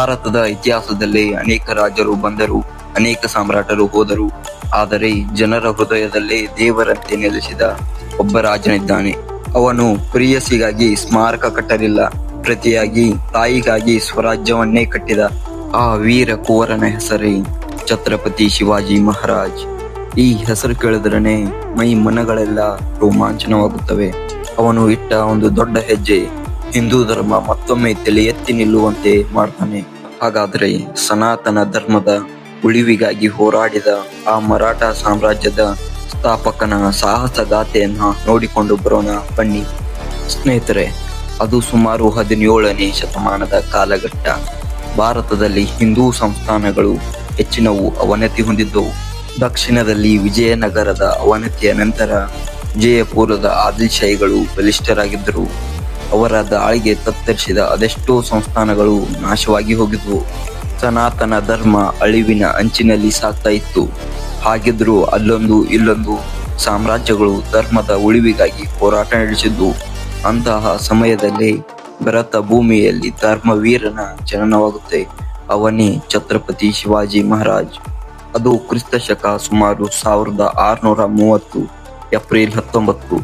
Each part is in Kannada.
ಭಾರತದ ಇತಿಹಾಸದಲ್ಲಿ ಅನೇಕ ರಾಜರು ಬಂದರು, ಅನೇಕ ಸಾಮ್ರಾಟರು ಹೋದರು. ಆದರೆ ಜನರ ಹೃದಯದಲ್ಲಿ ದೇವರಂತೆ ನೆಲೆಸಿದ ಒಬ್ಬ ರಾಜನಿದ್ದಾನೆ. ಅವನು ಪ್ರಿಯಸಿಗಾಗಿ ಸ್ಮಾರಕ ಕಟ್ಟಲಿಲ್ಲ, ಪ್ರತಿಯಾಗಿ ತಾಯಿಗಾಗಿ ಸ್ವರಾಜ್ಯವನ್ನೇ ಕಟ್ಟಿದ ಆ ವೀರ ಕುವರನ ಹೆಸರೇ ಛತ್ರಪತಿ ಶಿವಾಜಿ ಮಹಾರಾಜ್. ಈ ಹೆಸರು ಕೇಳಿದ್ರನೆ ಮೈ ಮನಗಳೆಲ್ಲ ರೋಮಾಂಚನವಾಗುತ್ತವೆ. ಅವನು ಇಟ್ಟ ಒಂದು ದೊಡ್ಡ ಹೆಜ್ಜೆ ಹಿಂದೂ ಧರ್ಮ ಮತ್ತೊಮ್ಮೆ ತಲೆ ಎತ್ತಿ ನಿಲ್ಲುವಂತೆ ಮಾಡ್ತಾನೆ. ಹಾಗಾದ್ರೆ ಸನಾತನ ಧರ್ಮದ ಉಳಿವಿಗಾಗಿ ಹೋರಾಡಿದ ಆ ಮರಾಠ ಸಾಮ್ರಾಜ್ಯದ ಸ್ಥಾಪಕನ ಸಾಹಸ ಗಾಥೆಯನ್ನ ನೋಡಿಕೊಂಡು ಬರೋಣ ಬನ್ನಿ. ಸ್ನೇಹಿತರೆ, ಅದು ಸುಮಾರು ಹದಿನೇಳನೇ ಶತಮಾನದ ಕಾಲಘಟ್ಟ. ಭಾರತದಲ್ಲಿ ಹಿಂದೂ ಸಂಸ್ಥಾನಗಳು ಹೆಚ್ಚಿನವು ಅವನತಿ ಹೊಂದಿದ್ದವು. ದಕ್ಷಿಣದಲ್ಲಿ ವಿಜಯನಗರದ ಅವನತಿಯ ನಂತರ ವಿಜಯಪುರದ ಆದಿಲ್ಶಾಹಿಗಳು ಬಲಿಷ್ಠರಾಗಿದ್ದರು. ಅವರ ದಾಳಿಗೆ ತತ್ತರಿಸಿದ ಅದೆಷ್ಟೋ ಸಂಸ್ಥಾನಗಳು ನಾಶವಾಗಿ ಹೋಗಿದ್ವು. ಸನಾತನ ಧರ್ಮ ಅಳಿವಿನ ಅಂಚಿನಲ್ಲಿ ಸಾಗ್ತಾ ಇತ್ತು. ಹಾಗಿದ್ರೂ ಅಲ್ಲೊಂದು ಇಲ್ಲೊಂದು ಸಾಮ್ರಾಜ್ಯಗಳು ಧರ್ಮದ ಉಳಿವಿಗಾಗಿ ಹೋರಾಟ ನಡೆಸಿದ್ವು. ಅಂತಹ ಸಮಯದಲ್ಲಿ ಭರತ ಭೂಮಿಯಲ್ಲಿ ಧರ್ಮವೀರನ ಜನನವಾಗುತ್ತೆ. ಅವನೇ ಛತ್ರಪತಿ ಶಿವಾಜಿ ಮಹಾರಾಜ್. ಅದು ಕ್ರಿಸ್ತ ಶಕ ಸುಮಾರು ಸಾವಿರದ ಆರುನೂರ ಮೂವತ್ತು, ಏಪ್ರಿಲ್ ಹತ್ತೊಂಬತ್ತು,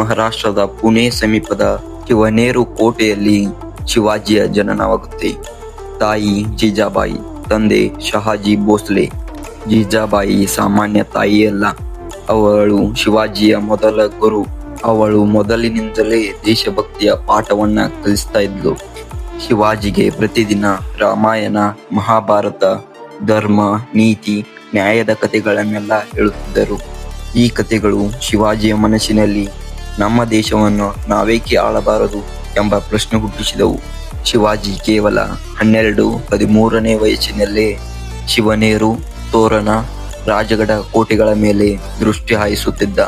ಮಹಾರಾಷ್ಟ್ರದ ಪುಣೆ ಸಮೀಪದ ಶಿವನೇರು ಕೋಟೆಯಲ್ಲಿ ಶಿವಾಜಿಯ ಜನನವಾಗುತ್ತೆ. ತಾಯಿ ಜೀಜಾಬಾಯಿ, ತಂದೆ ಶಹಾಜಿ ಭೋಸ್ಲೆ. ಜೀಜಾಬಾಯಿ ಸಾಮಾನ್ಯ ತಾಯಿಯಲ್ಲ ಅವಳು ಶಿವಾಜಿಯ ಮೊದಲ ಗುರು. ಅವಳು ಮೊದಲಿನಿಂದಲೇ ದೇಶಭಕ್ತಿಯ ಪಾಠವನ್ನ ಕಲಿಸ್ತಾ ಇದ್ಲು. ಶಿವಾಜಿಗೆ ಪ್ರತಿದಿನ ರಾಮಾಯಣ, ಮಹಾಭಾರತ, ಧರ್ಮ, ನೀತಿ, ನ್ಯಾಯದ ಕಥೆಗಳನ್ನೆಲ್ಲ ಹೇಳುತ್ತಿದ್ದರು. ಈ ಕಥೆಗಳು ಶಿವಾಜಿಯ ಮನಸ್ಸಿನಲ್ಲಿ ನಮ್ಮ ದೇಶವನ್ನು ನಾವೇಕೆ ಆಳಬಾರದು ಎಂಬ ಪ್ರಶ್ನೆ ಹುಟ್ಟಿಸಿದವು. ಶಿವಾಜಿ ಕೇವಲ ಹನ್ನೆರಡು, ಹದಿಮೂರನೇ ವಯಸ್ಸಿನಲ್ಲೇ ಶಿವನೇರು, ತೋರಣ, ರಾಜಗಡ ಕೋಟೆಗಳ ಮೇಲೆ ದೃಷ್ಟಿ ಹಾಯಿಸುತ್ತಿದ್ದ.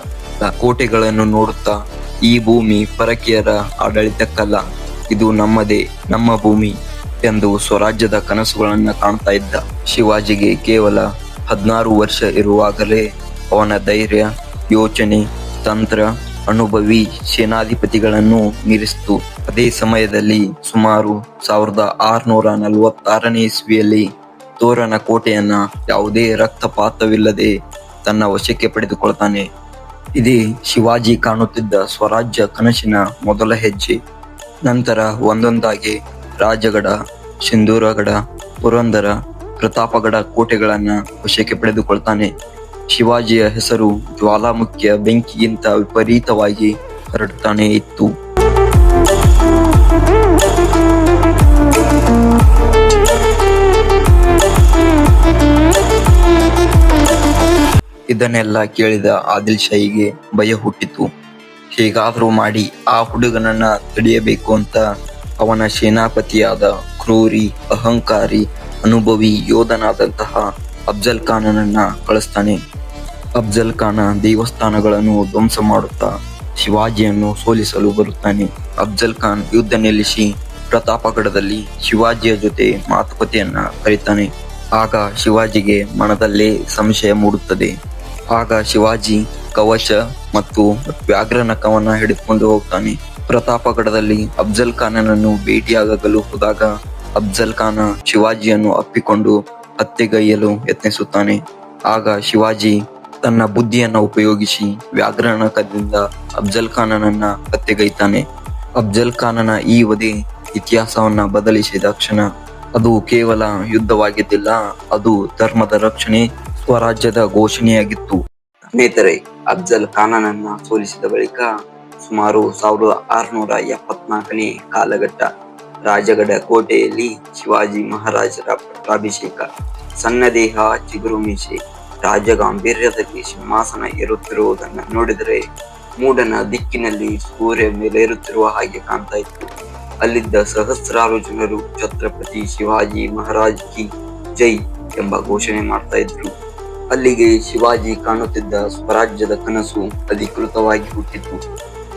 ಆ ಕೋಟೆಗಳನ್ನು ನೋಡುತ್ತಾ ಈ ಭೂಮಿ ಪರಕೀಯರ ಆಡಳಿತಕ್ಕಲ್ಲ, ಇದು ನಮ್ಮದೇ, ನಮ್ಮ ಭೂಮಿ ಎಂದು ಸ್ವರಾಜ್ಯದ ಕನಸುಗಳನ್ನು ಕಾಣ್ತಾ ಇದ್ದ. ಶಿವಾಜಿಗೆ ಕೇವಲ ಹದಿನಾರು ವರ್ಷ ಇರುವಾಗಲೇ ಅವನ ಧೈರ್ಯ, ಯೋಚನೆ, ತಂತ್ರ ಅನುಭವಿ ಸೇನಾಧಿಪತಿಗಳನ್ನು ಮೀರಿಸಿತು. ಅದೇ ಸಮಯದಲ್ಲಿ ಸುಮಾರು ಸಾವಿರದ ಆರುನೂರ ನಲವತ್ತಾರನೇ ಇಸ್ವಿಯಲ್ಲಿ ತೋರನ ಕೋಟೆಯನ್ನ ಯಾವುದೇ ರಕ್ತಪಾತವಿಲ್ಲದೆ ತನ್ನ ವಶಕ್ಕೆ ಪಡೆದುಕೊಳ್ತಾನೆ. ಇದೇ ಶಿವಾಜಿ ಕಾಣುತ್ತಿದ್ದ ಸ್ವರಾಜ್ಯ ಕನಸಿನ ಮೊದಲ ಹೆಜ್ಜೆ. ನಂತರ ಒಂದೊಂದಾಗಿ ರಾಜಗಡ, ಸಿಂಧೂರಗಡ, ಪುರಂದರ, ಪ್ರತಾಪಗಡ ಕೋಟೆಗಳನ್ನ ವಶಕ್ಕೆ ಪಡೆದುಕೊಳ್ತಾನೆ. ಶಿವಾಜಿಯ ಹೆಸರು ಜ್ವಾಲಾಮುಖಿಯ ಬೆಂಕಿಗಿಂತ ವಿಪರೀತವಾಗಿ ಹರಡ್ತಾನೆ ಇತ್ತು. ಇದನ್ನೆಲ್ಲ ಕೇಳಿದ ಆದಿಲ್ ಶಾಹಿಗೆ ಭಯ ಹುಟ್ಟಿತು. ಹೇಗಾದರೂ ಮಾಡಿ ಆ ಹುಡುಗನನ್ನ ತಡೆಯಬೇಕು ಅಂತ ಅವನ ಸೇನಾಪತಿಯಾದ ಕ್ರೂರಿ, ಅಹಂಕಾರಿ, ಅನುಭವಿ ಯೋಧನಾದಂತಹ ಅಫ್ಜಲ್ ಖಾನನನ್ನ ಕಳಿಸ್ತಾನೆ. ಅಫ್ಜಲ್ ಖಾನ ದೇವಸ್ಥಾನಗಳನ್ನು ಧ್ವಂಸ ಮಾಡುತ್ತಾ ಶಿವಾಜಿಯನ್ನು ಸೋಲಿಸಲು ಬರುತ್ತಾನೆ. ಅಫ್ಜಲ್ ಖಾನ್ ಯುದ್ಧ ನಿಲ್ಲಿಸಿ ಪ್ರತಾಪಗಢದಲ್ಲಿ ಶಿವಾಜಿಯ ಜೊತೆ ಮಾತುಕತೆಯನ್ನ ಕರೀತಾನೆ. ಆಗ ಶಿವಾಜಿಗೆ ಮನದಲ್ಲೇ ಸಂಶಯ ಮೂಡುತ್ತದೆ. ಆಗ ಶಿವಾಜಿ ಕವಚ ಮತ್ತು ವ್ಯಾಘ್ರನಕವನ್ನ ಹಿಡಿದುಕೊಂಡು ಹೋಗ್ತಾನೆ. ಪ್ರತಾಪಗಢದಲ್ಲಿ ಅಫ್ಜಲ್ ಖಾನನನ್ನು ಭೇಟಿಯಾಗಲು ಹೋದಾಗ ಅಫ್ಜಲ್ ಖಾನ ಶಿವಾಜಿಯನ್ನು ಅಪ್ಪಿಕೊಂಡು ಹತ್ಯೆಗೈಯಲು ಯತ್ನಿಸುತ್ತಾನೆ. ಆಗ ಶಿವಾಜಿ ತನ್ನ ಬುದ್ಧಿಯನ್ನ ಉಪಯೋಗಿಸಿ ವ್ಯಾಘ್ರನಕದಿಂದ ಅಫ್ಜಲ್ ಖಾನನನ್ನ ಹತ್ಯೆಗೈತಾನೆ ಅಫ್ಜಲ್ ಖಾನನ ಈ ವಧೆ ಇತಿಹಾಸವನ್ನ ಬದಲಿಸಿದ ಕ್ಷಣ ಅದು ಕೇವಲ ಯುದ್ಧವಾಗಿದ್ದಿಲ್ಲ, ಅದು ಧರ್ಮದ ರಕ್ಷಣೆ, ಸ್ವರಾಜ್ಯದ ಘೋಷಣೆಯಾಗಿತ್ತು. ಸ್ನೇಹಿತರೆ, ಅಫ್ಜಲ್ ಖಾನನನ್ನ ಸೋಲಿಸಿದ ಬಳಿಕ ಸುಮಾರು ಸಾವಿರದ ಆರುನೂರ ಎಪ್ಪತ್ನಾಲ್ಕನೇ ಕಾಲಘಟ್ಟ ರಾಜಗಡ ಕೋಟೆಯಲ್ಲಿ ಶಿವಾಜಿ ಮಹಾರಾಜರ ಪಟ್ಟಾಭಿಷೇಕ ಸಣ್ಣ ದೇಹ ಚಿಗುರು ಮೀಸೆ ರಾಜ ಗಾಂಭೀರ್ಯದಲ್ಲಿ ಸಿಂಹಾಸನ ಏರುತ್ತಿರುವುದನ್ನು ನೋಡಿದರೆ ಮೂಡನ ದಿಕ್ಕಿನಲ್ಲಿ ಸೂರ್ಯ ಮೇಲೇರುತ್ತಿರುವ ಹಾಗೆ ಕಾಣ್ತಾ ಇತ್ತು. ಅಲ್ಲಿದ್ದ ಸಹಸ್ರಾರು ಜನರು ಛತ್ರಪತಿ ಶಿವಾಜಿ ಮಹಾರಾಜ್ ಕಿ ಜೈ ಎಂಬ ಘೋಷಣೆ ಮಾಡ್ತಾ ಇದ್ರು. ಅಲ್ಲಿಗೆ ಶಿವಾಜಿ ಕಾಣುತ್ತಿದ್ದ ಸ್ವರಾಜ್ಯದ ಕನಸು ಅಧಿಕೃತವಾಗಿ ಹುಟ್ಟಿತು.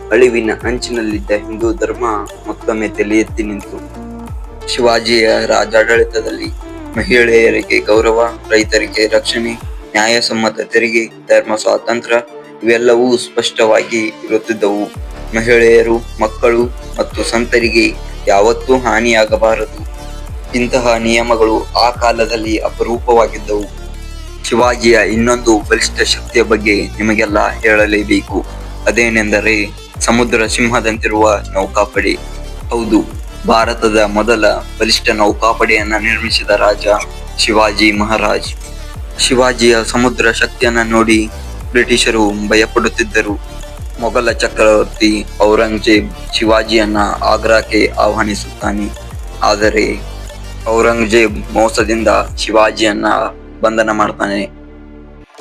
ಅಳಿವಿನ ಅಂಚಿನಲ್ಲಿದ್ದ ಹಿಂದೂ ಧರ್ಮ ಮತ್ತೊಮ್ಮೆ ತಲೆ ಎತ್ತಿ ನಿಂತು. ಶಿವಾಜಿಯ ರಾಜಾಡಳಿತದಲ್ಲಿ ಮಹಿಳೆಯರಿಗೆ ಗೌರವ, ರೈತರಿಗೆ ರಕ್ಷಣೆ ನ್ಯಾಯಸಮ್ಮತ ತೆರಿಗೆ, ಧರ್ಮ, ಸ್ವಾತಂತ್ರ್ಯ ಇವೆಲ್ಲವೂ ಸ್ಪಷ್ಟವಾಗಿ ಇರುತ್ತಿದ್ದವು. ಮಹಿಳೆಯರು, ಮಕ್ಕಳು ಮತ್ತು ಸಂತರಿಗೆ ಯಾವತ್ತೂ ಹಾನಿಯಾಗಬಾರದು. ಇಂತಹ ನಿಯಮಗಳು ಆ ಕಾಲದಲ್ಲಿ ಅಪರೂಪವಾಗಿದ್ದವು. ಶಿವಾಜಿಯ ಇನ್ನೊಂದು ಬಲಿಷ್ಠ ಶಕ್ತಿಯ ಬಗ್ಗೆ ನಿಮಗೆಲ್ಲ ಹೇಳಲೇಬೇಕು. ಅದೇನೆಂದರೆ, ಸಮುದ್ರ ಸಿಂಹದಂತಿರುವ ನೌಕಾಪಡೆ. ಹೌದು, ಭಾರತದ ಮೊದಲ ಬಲಿಷ್ಠ ನೌಕಾಪಡೆಯನ್ನ ನಿರ್ಮಿಸಿದ ರಾಜ ಶಿವಾಜಿ ಮಹಾರಾಜ್. ಶಿವಾಜಿಯ ಸಮುದ್ರ ಶಕ್ತಿಯನ್ನ ನೋಡಿ ಬ್ರಿಟಿಷರು ಭಯಪಡುತ್ತಿದ್ದರು. ಮೊಘಲ ಚಕ್ರವರ್ತಿ ಔರಂಗಜೇಬ್ ಶಿವಾಜಿಯನ್ನ ಆಗ್ರಾಕ್ಕೆ ಆಹ್ವಾನಿಸುತ್ತಾನೆ. ಆದರೆ ಔರಂಗಜೇಬ್ ಮೋಸದಿಂದ ಶಿವಾಜಿಯನ್ನ ಬಂಧನ ಮಾಡ್ತಾನೆ.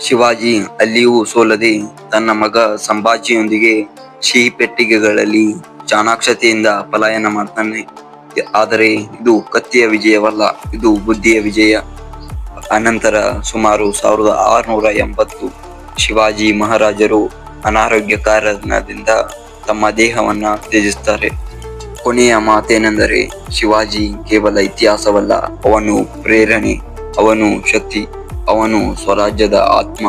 ಶಿವಾಜಿ ಅಲ್ಲಿಯೂ ಸೋಲದೆ ತನ್ನ ಮಗ ಸಂಭಾಜಿಯೊಂದಿಗೆ ಸಿಹಿ ಪೆಟ್ಟಿಗೆಗಳಲ್ಲಿ ಚಾಣಾಕ್ಷತೆಯಿಂದ ಪಲಾಯನ ಮಾಡ್ತಾನೆ. ಆದರೆ ಇದು ಕತ್ತಿಯ ವಿಜಯವಲ್ಲ, ಇದು ಬುದ್ಧಿಯ ವಿಜಯ. ಅನಂತರ ಸುಮಾರು ಸಾವಿರದ ಆರುನೂರ ಎಂಬತ್ತು ಶಿವಾಜಿ ಮಹಾರಾಜರು ಅನಾರೋಗ್ಯ ಕಾರಣದಿಂದ ತಮ್ಮ ದೇಹವನ್ನ ತ್ಯಜಿಸುತ್ತಾರೆ. ಕೊನೆಯ ಮಾತೇನೆಂದರೆ, ಶಿವಾಜಿ ಕೇವಲ ಇತಿಹಾಸವಲ್ಲ, ಅವನು ಪ್ರೇರಣೆ, ಅವನು ಶಕ್ತಿ, ಅವನು ಸ್ವರಾಜ್ಯದ ಆತ್ಮ.